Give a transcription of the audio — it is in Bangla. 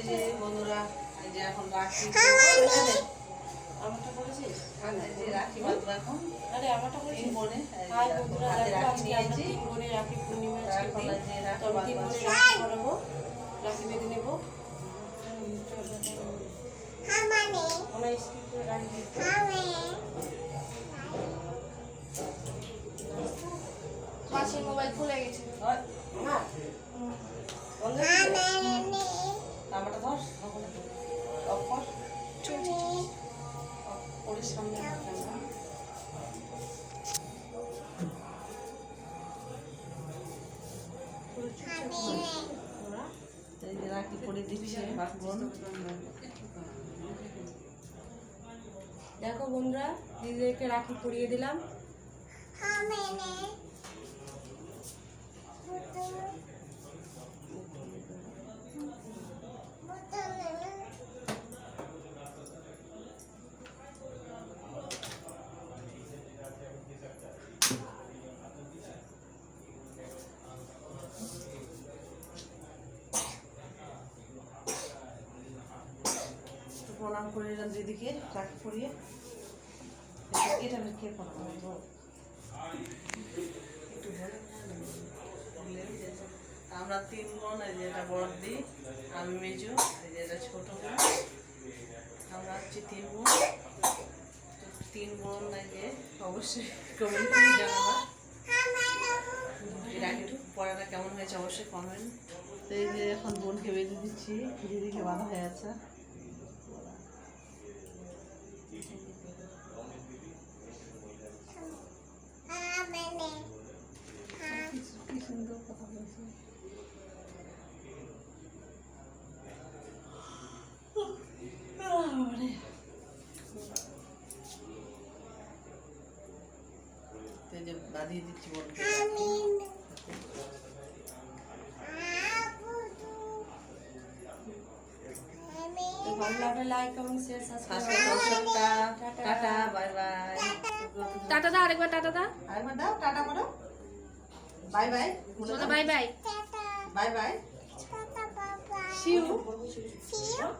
এই যে বন্ধুরা এই যে এখন রাখি। আমারটা করেছিস এই যে রাখি বাঁধবো এখন। আরে আমারটা হাই বন্ধুরা রাখি নিয়েছি। রাখি পূর্ণিমা রাখি তো আমি তিন রাখি পরাবো রাখি বেঁধে নেব। ওনা স্কিপ করে রাখি। দিতে মাসির মোবাইল খুলে গেছে। সামনে রাখি করে দেখো বন্ধুরা দিদিদেরকে রাখি পরিয়ে দিলাম। প্রণাম করে নিলাম দিদিকে রাখি পরিয়ে এটা- আমি কে পড়াবো। একটু আমরা তিন বোন এই যে এটা বড় দি আমি মেজু, এই যে এটা ছোট বোন, আমরা হচ্ছে তিন বোন। তিন বোন, এই যে অবশ্যই কমেন্ট করে জানাবা। রাখিটু পড়াটা কেমন হয়েছে অবশ্যই কমেন্ট এই যে এখন বোনকে বেঁধে দিচ্ছি, দিদিকে বাঁধা হয়ে আছে। কি সুন্দর কথা বলছে তো এই যে বাঁধিয়ে দিচ্ছি ভালো লাগলে like comment share subscribe subscribe করো টাটা। Bye bye. টাটা দা আরেকবার টাটা দা। আরেকবার দাও টাটা করো। Bye bye. বলো বাই বাই। Bye bye. শিউ হ্যাঁ